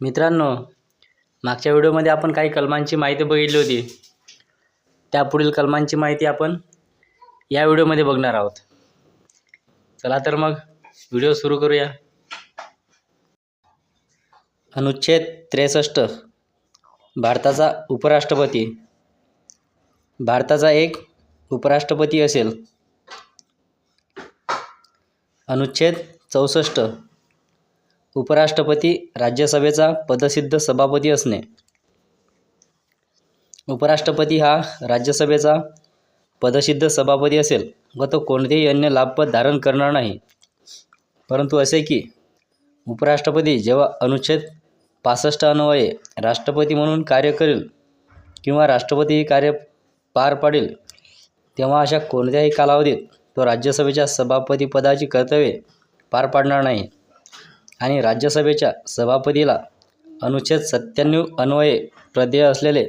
मित्रांनो मागच्या व्हिडिओमध्ये आपण काही कलमांची माहिती बघितली होती. त्या पुढील कलमांची माहिती आपण या व्हिडिओमध्ये बघणार आहोत. चला तर मग व्हिडिओ सुरू करूया. अनुच्छेद त्रेसष्ट भारताचा उपराष्ट्रपती. भारताचा एक उपराष्ट्रपती असेल. अनुच्छेद चौसष्ट उपराष्ट्रपती राज्यसभेचा पदसिद्ध सभापती असणे. उपराष्ट्रपती हा राज्यसभेचा पदसिद्ध सभापती असेल व तो कोणतेही अन्य लाभपद धारण करणार नाही. परंतु असे की उपराष्ट्रपती जेव्हा अनुच्छेद पासष्ट अन्वये राष्ट्रपती म्हणून कार्य करेल किंवा राष्ट्रपती कार्य पार पाडेल तेव्हा अशा कोणत्याही कालावधीत तो राज्यसभेच्या सभापतीपदाची कर्तव्ये पार पाडणार नाही. आणि राज्यसभेच्या सभापतीला अनुच्छेद सत्त्याण्णव अन्वये प्रदेय असलेले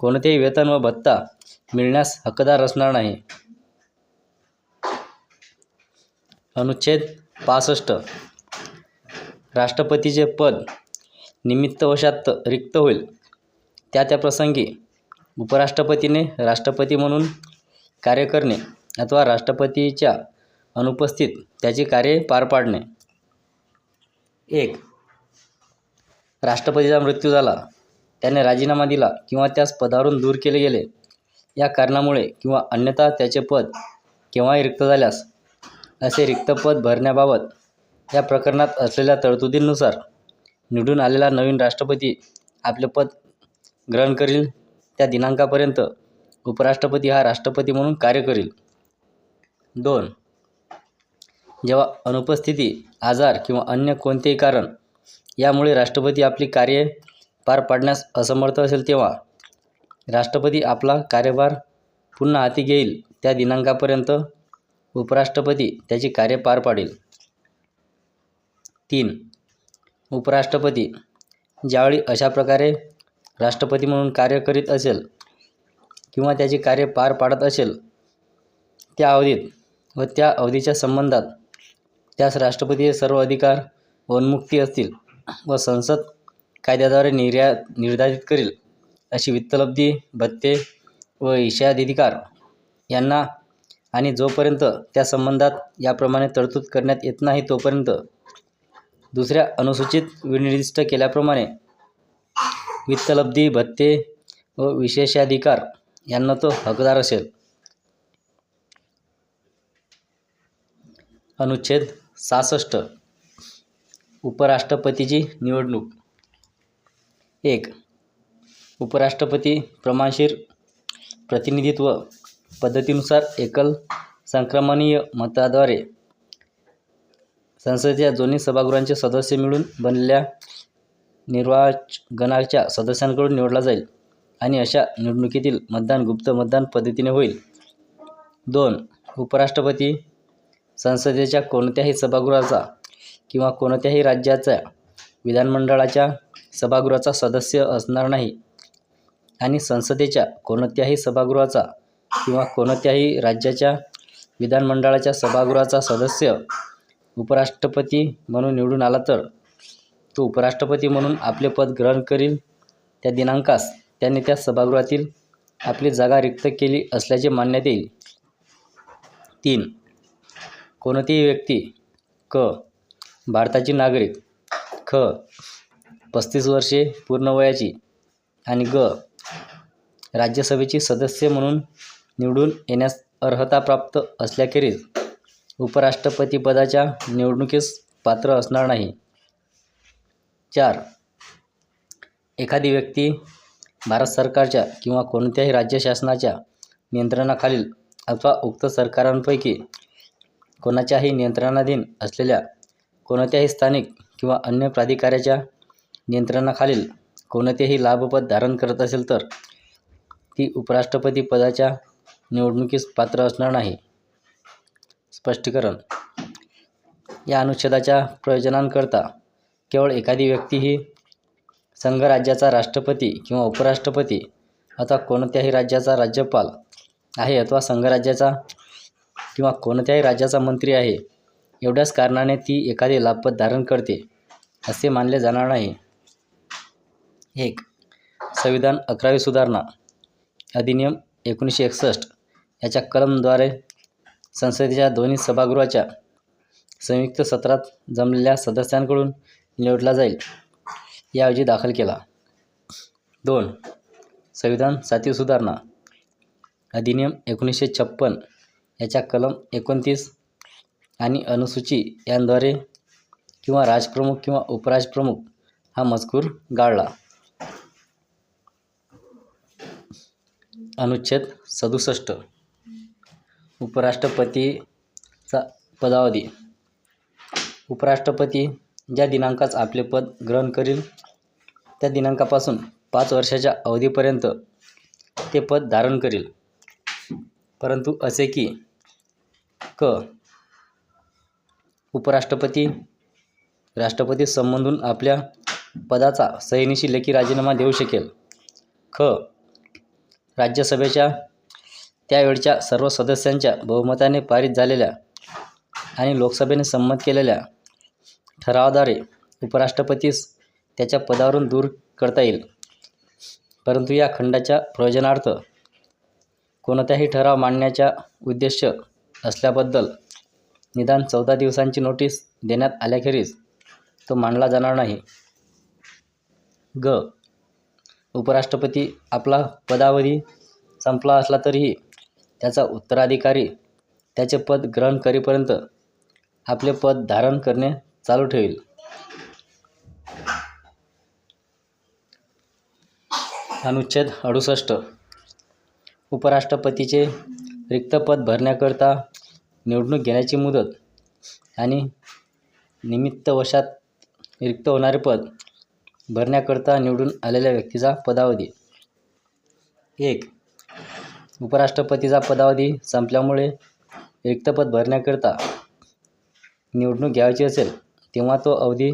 कोणतेही वेतन व भत्ता मिळण्यास हकदार असणार नाही. अनुच्छेद पासष्ट. राष्ट्रपतीचे पद निमित्तवशात रिक्त होईल. त्या त्या प्रसंगी उपराष्ट्रपतीने राष्ट्रपती म्हणून कार्य करणे अथवा राष्ट्रपतीच्या अनुपस्थित त्याची कार्ये पार पाडणे एक राष्ट्रपतीचा मृत्यू झाला. त्याने राजीनामा दिला किंवा त्यास पदावरून दूर केले गेले. या कारणामुळे किंवा अन्यथा त्याचे पद केव्हाही रिक्त झाल्यास असे रिक्त पद भरण्याबाबत या प्रकरणात असलेल्या तरतुदींनुसार निवडून आलेला नवीन राष्ट्रपती आपले पद ग्रहण करील. त्या दिनांकापर्यंत उपराष्ट्रपती हा राष्ट्रपती म्हणून कार्य करील. दोन जेव्हा अनुपस्थिती आजार किंवा अन्य कोणतेही कारण यामुळे राष्ट्रपती आपली कार्ये पार पाडण्यास असमर्थ असेल तेव्हा राष्ट्रपती आपला कार्यभार पुन्हा हाती घेईल. त्या दिनांकापर्यंत उपराष्ट्रपती त्याची कार्य पार पाडेल. तीन. उपराष्ट्रपती ज्यावेळी अशा प्रकारे राष्ट्रपती म्हणून कार्य करीत असेल किंवा त्याची कार्य पार पाडत असेल त्या अवधीत व त्या अवधीच्या संबंधात त्यास राष्ट्रपतीचे सर्व अधिकार वनमुक्ती असतील व संसद कायद्याद्वारे निर्या निर्धारित करील अशी वित्तलब्धी भत्ते व ईशाधिकार यांना आणि जोपर्यंत त्या संबंधात याप्रमाणे तरतूद करण्यात येत नाही तोपर्यंत दुसऱ्या अनुसूचित विनिर्दिष्ट केल्याप्रमाणे वित्तलब्धी भत्ते व विशेषाधिकार यांना तो हकदार असेल. अनुच्छेद सहासष्ट. उपराष्ट्रपतीची निवडणूक. एक. उपराष्ट्रपती प्रमाणशीर प्रतिनिधित्व पद्धतीनुसार एकल संक्रमणीय मताद्वारे संसदेच्या दोन्ही सभागृहांचे सदस्य मिळून बनलेल्या निर्वाचगणाच्या सदस्यांकडून निवडला जाईल आणि अशा निवडणुकीतील मतदान गुप्त मतदान पद्धतीने होईल. दोन. उपराष्ट्रपती संसदेच्या कोणत्याही सभागृहाचा किंवा कोणत्याही राज्याच्या विधानमंडळाच्या सभागृहाचा सदस्य असणार नाही. आणि संसदेच्या कोणत्याही सभागृहाचा किंवा कोणत्याही राज्याच्या विधानमंडळाच्या सभागृहाचा सदस्य उपराष्ट्रपती म्हणून निवडून आला तर तो उपराष्ट्रपती म्हणून आपले पद ग्रहण करील. त्या दिनांकास त्याने त्या सभागृहातील आपली जागा रिक्त केली असल्याचे मानण्यात येईल. तीन कोणतीही व्यक्ती क भारताची नागरिक ख पस्तीस वर्षे पूर्ण वयाची आणि ग राज्यसभेची सदस्य म्हणून निवडून येण्यास अर्हता प्राप्त असल्याखेरीज उपराष्ट्रपतीपदाच्या निवडणुकीस पात्र असणार नाही. चार एखादी व्यक्ती भारत सरकारच्या किंवा कोणत्याही राज्य शासनाच्या नियंत्रणाखालील अथवा उक्त सरकारांपैकी कोणाच्याही नियंत्रणाधीन असलेल्या कोणत्याही स्थानिक किंवा अन्य प्राधिकाऱ्याच्या नियंत्रणाखालील कोणतेही लाभपद धारण करत असेल तर ती उपराष्ट्रपती पदाच्या निवडणुकीस पात्र असणार नाही. स्पष्टीकरण. या अनुच्छेदाच्या प्रयोजनांकरता केवळ एखादी व्यक्ती ही संघराज्याचा राष्ट्रपती किंवा उपराष्ट्रपती अथवा कोणत्याही राज्याचा राज्यपाल आहे अथवा संघराज्याचा किंवा कोणत्याही राज्याचा मंत्री आहे एवढ्याच कारणाने ती एखादे लापत धारण करते असे मानले जाणार नाही. एक संविधान अकरावी सुधारणा अधिनियम एकोणीसशे एकसष्ट याच्या कलमद्वारे संसदेच्या दोन्ही सभागृहाच्या संयुक्त सत्रात जमलेल्या सदस्यांकडून निवडला जाईल याऐवजी दाखल केला. दोन संविधान सातवी सुधारणा अधिनियम एकोणीसशे छप्पन याच्या कलम एकोणतीस आणि अनुसूची यांद्वारे किंवा राजप्रमुख किंवा उपराजप्रमुख हा मजकूर गाळला. अनुच्छेद सदुसष्ट. उपराष्ट्रपतीचा पदावधी. उपराष्ट्रपती ज्या दिनांकाच आपले पद ग्रहण करील त्या दिनांकापासून पाच वर्षाच्या अवधीपर्यंत ते पद धारण करील. परंतु असे की क. उपराष्ट्रपती राष्ट्रपती संबंधून आपल्या पदाचा सैनिशी लेखी राजीनामा देऊ शकेल. ख. राज्यसभेच्या त्यावेळच्या सर्व सदस्यांच्या बहुमताने पारित झालेल्या आणि लोकसभेने संमत केलेल्या ठरावाद्वारे उपराष्ट्रपतीस त्याच्या पदावरून दूर करता येईल. परंतु या खंडाच्या प्रयोजनार्थ कोणताही ठराव मांडण्याचा उद्देश असल्याबद्दल निदान चौदा दिवसांची नोटीस देण्यात आल्याखेरीज तो मांडला जाणार नाही. ग. उपराष्ट्रपती आपला पदावधी संपला असला तरीही त्याचा उत्तराधिकारी त्याचे पद ग्रहण करीपर्यंत आपले पद धारण करणे चालू ठेवील. अनुच्छेद अडुसष्ट. उपराष्ट्रपतीचे रिक्त पद भरण्याकरता निवडणूक घेण्याची मुदत आणि निमित्तवशात रिक्त होणारे पद भरण्याकरता निवडून आलेल्या व्यक्तीचा पदावधी. एक उपराष्ट्रपतीचा पदावधी संपल्यामुळे रिक्त पद भरण्याकरता निवडणूक घ्यायची असेल तेव्हा तो अवधी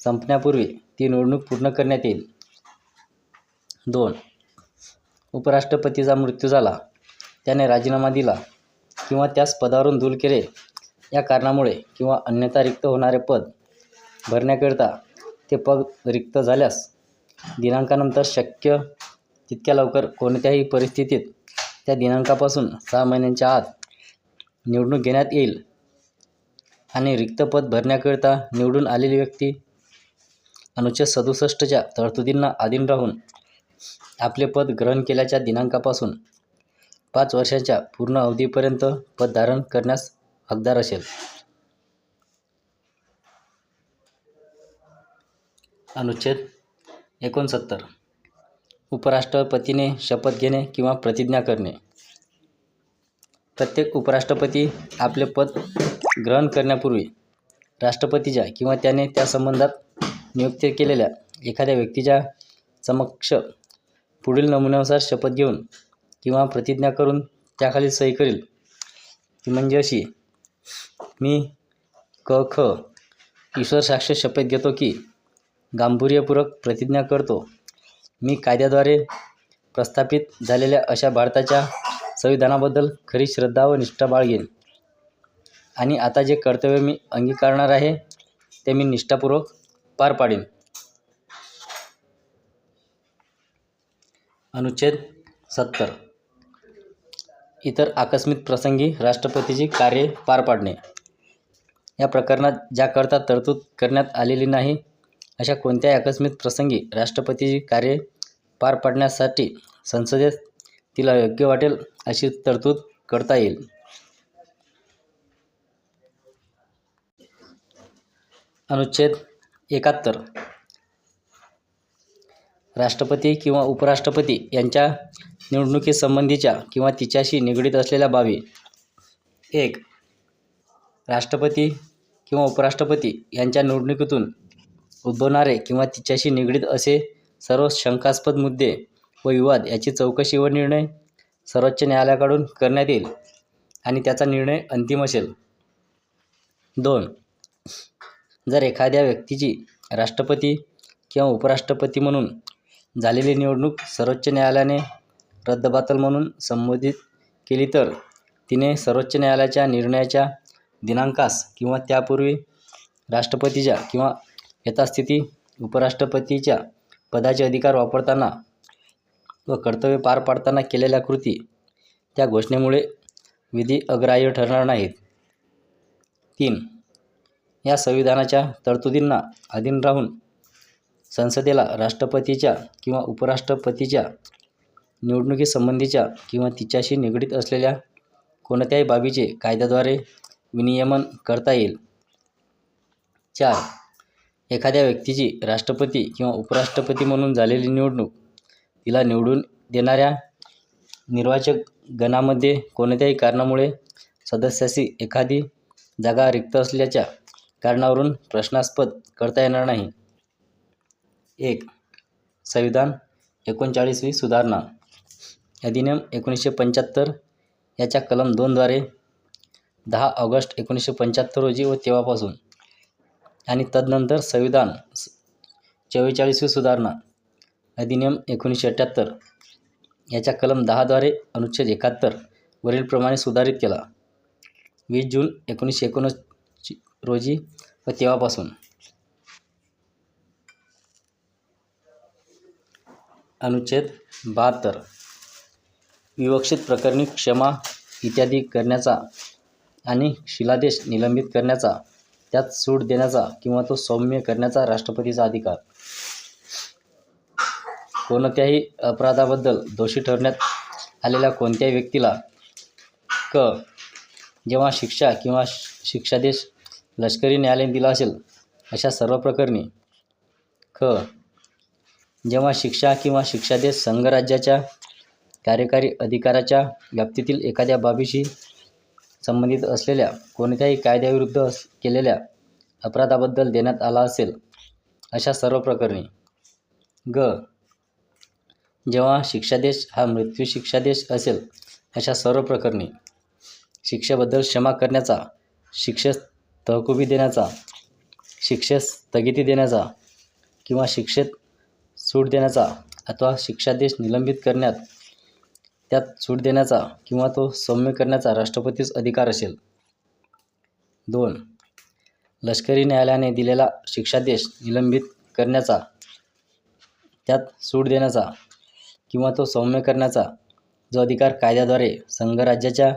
संपण्यापूर्वी ती निवडणूक पूर्ण करण्यात येईल. दोन उपराष्ट्रपतीचा मृत्यू झाला. त्याने राजीनामा दिला किंवा त्यास पदावरून दूर केले. या कारणामुळे किंवा अन्यथा रिक्त होणारे पद भरण्याकरिता ते पद रिक्त झाल्यास दिनांकानंतर शक्य तितक्या लवकर कोणत्याही परिस्थितीत त्या दिनांकापासून सहा महिन्यांच्या आत निवडणूक घेण्यात येईल आणि रिक्त पद भरण्याकरिता निवडून आलेली व्यक्ती अनुच्छेद सदुसष्टच्या तरतुदींना अधीन राहून आपले पद ग्रहण केल्याच्या दिनांकापासून पाच वर्षाच्या पूर्ण अवधीपर्यंत पद धारण करण्यास हकदार असेल. अनुच्छेद एकोणसत्तर. उपराष्ट्रपतीने शपथ घेणे किंवा प्रतिज्ञा करणे. प्रत्येक उपराष्ट्रपती आपले पद ग्रहण करण्यापूर्वी राष्ट्रपतीच्या किंवा त्याने त्या संबंधात नियुक्त केलेल्या एखाद्या व्यक्तीच्या समक्ष पुढील नमुन्यानुसार शपथ घेऊन किंवा प्रतिज्ञा करून त्याखाली सही करील. ती म्हणजे अशी मी क ख ईश्वर साक्ष शपथ घेतो की गांभीर्यपूर्वक प्रतिज्ञा करतो. मी कायद्याद्वारे प्रस्थापित झालेल्या अशा भारताच्या संविधानाबद्दल खरी श्रद्धा व निष्ठा बाळगेन आणि आता जे कर्तव्य मी अंगीकारणार आहे ते मी निष्ठापूर्वक पार पाडेन. अनुच्छेद सत्तर. इतर आकस्मिक प्रसंगी राष्ट्रपतीची कार्ये पार पाडणे. या प्रकरणात ज्याकरता तरतूद करण्यात आलेली नाही अशा कोणत्याही आकस्मिक प्रसंगी राष्ट्रपतीची कार्ये पार पाडण्यासाठी संसदेत तिला योग्य वाटेल अशी तरतूद करता येईल. अनुच्छेद एकाहत्तर. राष्ट्रपती किंवा उपराष्ट्रपती यांच्या निवडणुकीसंबंधीच्या किंवा तिच्याशी निगडीत असलेल्या बाबी. एक राष्ट्रपती किंवा उपराष्ट्रपती यांच्या निवडणुकीतून उद्भवणारे किंवा तिच्याशी निगडीत असे सर्व शंकास्पद मुद्दे व विवाद याची चौकशी व निर्णय सर्वोच्च न्यायालयाकडून करण्यात येईल आणि त्याचा निर्णय अंतिम असेल. दोन जर एखाद्या व्यक्तीची राष्ट्रपती किंवा उपराष्ट्रपती म्हणून झालेली निवडणूक सर्वोच्च न्यायालयाने रद्दबातल म्हणून संबोधित केली तर तिने सर्वोच्च न्यायालयाच्या निर्णयाच्या दिनांकास किंवा त्यापूर्वी राष्ट्रपतीच्या किंवा यथास्थिती उपराष्ट्रपतीच्या पदाचे अधिकार वापरताना व कर्तव्य पार पाडताना केलेल्या कृती त्या घोषणेमुळे विधी अग्राह्य ठरणार नाहीत. तीन या संविधानाच्या तरतुदींना अधीन राहून संसदेला राष्ट्रपतीच्या किंवा उपराष्ट्रपतीच्या निवडणुकीसंबंधीच्या किंवा तिच्याशी निगडीत असलेल्या कोणत्याही बाबीचे कायद्याद्वारे विनियमन करता येईल. चार. एखाद्या व्यक्तीची राष्ट्रपती किंवा उपराष्ट्रपती म्हणून झालेली निवडणूक तिला निवडून देणाऱ्या निर्वाचक गणामध्ये कोणत्याही कारणामुळे सदस्याशी एखादी जागा रिक्त असल्याच्या कारणावरून प्रश्नास्पद करता येणार नाही. एक. संविधान एकोणचाळीसवी सुधारणा. अधिनियम एकोणीसशे पंच्याहत्तर याच्या कलम दोनद्वारे दहा ऑगस्ट एकोणीसशे पंच्याहत्तर रोजी व तेव्हापासून आणि तदनंतर संविधान चव्वेचाळीसवी सुधारणा. अधिनियम एकोणीसशे अठ्ठ्याहत्तर याच्या कलम दहाद्वारे अनुच्छेद एकाहत्तर वरीलप्रमाणे सुधारित केला. वीस जून एकोणीसशे एकोणऐंशी रोजी व तेव्हापासून. अनुच्छेद बहात्तर. विवक्षित प्रकरणी क्षमा इत्यादी करण्याचा आणि शिलादेश निलंबित करण्याचा त्यात सूट देण्याचा किंवा तो सौम्य करण्याचा राष्ट्रपतीचा अधिकार. कोणत्याही अपराधाबद्दल दोषी ठरण्यात आलेल्या कोणत्याही व्यक्तीला क जेव्हा शिक्षा किंवा शिक्षादेश लष्करी न्यायालयाने दिला असेल अशा सर्व प्रकरणी ख जेव्हा शिक्षा किंवा शिक्षादेश संघराज्याच्या कार्यकारी अधिकाराच्या व्याप्तीतील एखाद्या बाबीशी संबंधित असलेल्या कोणत्याही कायद्याविरुद्ध अस केलेल्या अपराधाबद्दल देण्यात आला असेल अशा सर्व प्रकरणी ग. जेव्हा शिक्षादेश हा मृत्यू शिक्षादेश असेल अशा सर्व प्रकरणी शिक्षेबद्दल क्षमा करण्याचा शिक्षेस तहकुबी देण्याचा शिक्षेस स्थगिती देण्याचा किंवा शिक्षेत सूट देण्याचा अथवा शिक्षादेश निलंबित करण्यात त्यात सूट देण्याचा किंवा तो सौम्य करण्याचा राष्ट्रपतीस अधिकार असेल. दोन लष्करी न्यायालयाने दिलेला शिक्षादेश निलंबित करण्याचा त्यात सूट देण्याचा किंवा तो सौम्य करण्याचा जो अधिकार कायद्याद्वारे संघराज्याच्या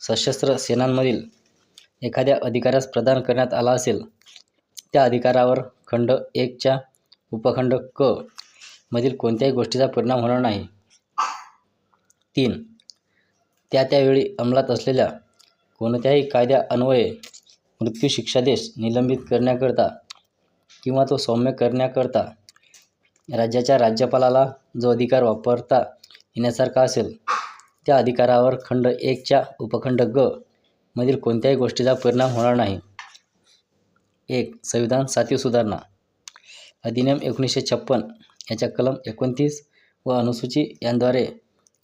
सशस्त्र सेनांमधील एखाद्या अधिकाऱ्यास प्रदान करण्यात आला असेल त्या अधिकारावर खंड एकच्या उपखंड क मधील कोणत्याही गोष्टीचा परिणाम होणार नाही. तीन. त्या त्यावेळी अंमलात असलेल्या कोणत्याही कायद्या अन्वये मृत्यू शिक्षादेश निलंबित करण्याकरता किंवा तो सौम्य करण्याकरता राज्याच्या राज्यपालाला जो अधिकार वापरता येण्यासारखा असेल त्या अधिकारावर खंड एकच्या उपखंड ग मधील कोणत्याही गोष्टीचा परिणाम होणार नाही. एक. संविधान सातवी सुधारणा. अधिनियम एकोणीसशे छप्पन याच्या कलम एकोणतीस व अनुसूची यांद्वारे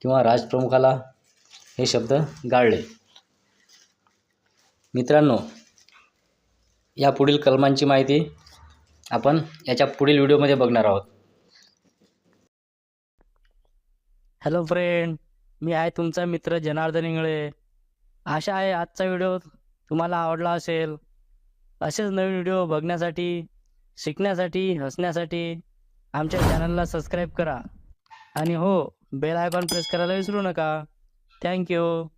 किंवा राजप्रमुखाला हे शब्द गाळले. मित्रांनो या पुढील कलमांची माहिती आपण याच्या पुढील व्हिडिओमध्ये बघणार आहोत. हॅलो फ्रेंड मी आहे तुमचा मित्र जनार्दन इंगळे. आशा आहे आजचा व्हिडिओ तुम्हाला आवडला असेल. असेच नवीन व्हिडिओ बघण्यासाठी शिकण्यासाठी हसण्यासाठी आमच्या चॅनलला सबस्क्राईब करा. आणि हो बेल आयकॉन प्रेस करायला विसरू नका. थँक्यू